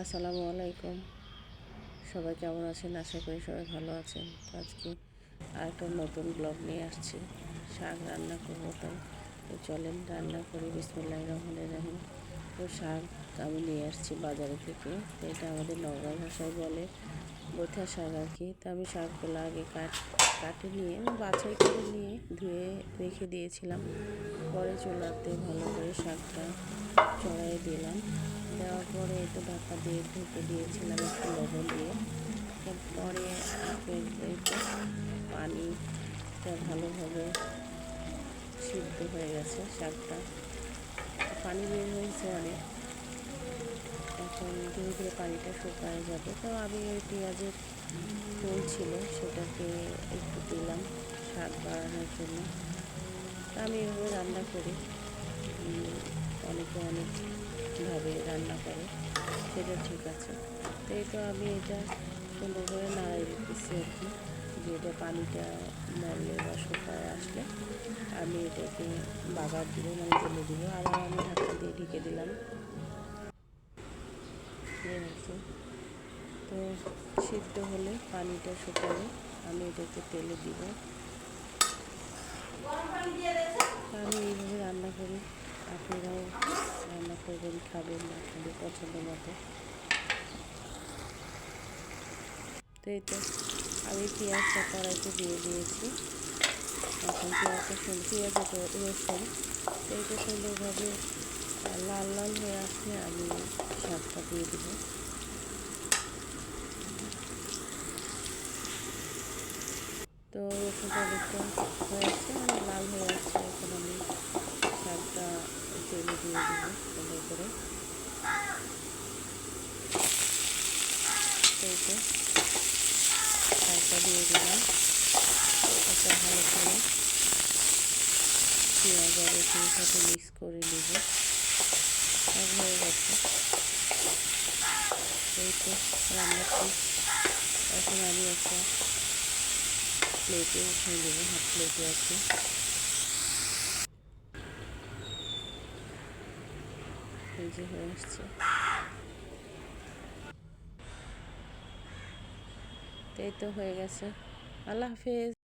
আসসালামু আলাইকুম। সবাই কেমন আছেন? আশা করি সবাই ভালো আছেন। আজকে আরেকটা নতুন ব্লগ নিয়ে আসছি। শাক রান্না করব তাই। তো চলেন রান্না করি। বিসমুল্লাহ রহমান রাহিম। তো শাক আমি নিয়ে আসছি বাজারে থেকে। এটা আমাদের নওগাঁ ভাষায় বলে বোথা শাক আর কি। তো আমি শাকগুলো আগে কাট, কাটে নিয়ে, বাছাই করে নিয়ে ধুয়ে রেখে দিয়েছিলাম। পরে চুলাতে ভালো করে শাকটা চড়াই দিলাম। দেওয়ার একটু ঢাকা দিয়ে ঢেকে দিয়েছিলাম একটু লবণ দিয়ে। তারপরে একটু পানিটা ভালোভাবে সিদ্ধ হয়ে গেছে শাকটা। পানি বের হয়েছে অনেক। এখন ধীরে ধীরে পানিটা শুকায় যাবে। তো আমি ওই পেঁয়াজের ফুল ছিল, সেটাকে একটু দিলাম শাক বাড়ানোর জন্য। আমি এভাবে রান্না করি। অনেকে অনেকভাবে রান্না করে, সেটা ঠিক আছে। তো এই তো আমি এটা সুন্দর করে নাড়াই দিতেছি আর কি, যে এটা পানিটা মরলে বা শুকায় আসলে আমি এটাকে বাগার দিব মানে জেলে দিব। আবার আমি ঢাকা দিয়ে ঢেকে দিলাম। আর তো সিদ্ধ হলে পানিটা শুকালে আমি এটাকে তেলে দিব। আমি এইভাবে রান্না করি। আপনারাও রান্না করবেন, খাবেন আপনাদের পছন্দ মতো। তো এই তো, আমি পেঁয়াজটা কড়াইতে দিয়ে দিয়েছি। এখন পেঁয়াজটা পেঁয়াজটা তো রসুন। তো এটা সুন্দরভাবে লাল লাল হয়ে আসলে আমি শাকটা দিয়ে দেবো। তো রসুনটা অনেকটা হয়ে আসছে মানে লাল হয়ে আসছে এখন আমি শাকটা তেলে দিয়ে দেবো সুন্দর করে তো এই তো শাকটা দিয়ে দিলাম। এটা ভালো করে পেঁয়াজ আর রসুনের সাথে মিক্স করে নেব। সব হয়ে গেছে। এই তো রান্নাটি এখন আমি একটা প্লেটে উঠিয়ে দেবো হাফ প্লেটে আছে। এই যে হয়ে আসছে। এই তো হয়ে গেছে আল্লাহ হাফেজ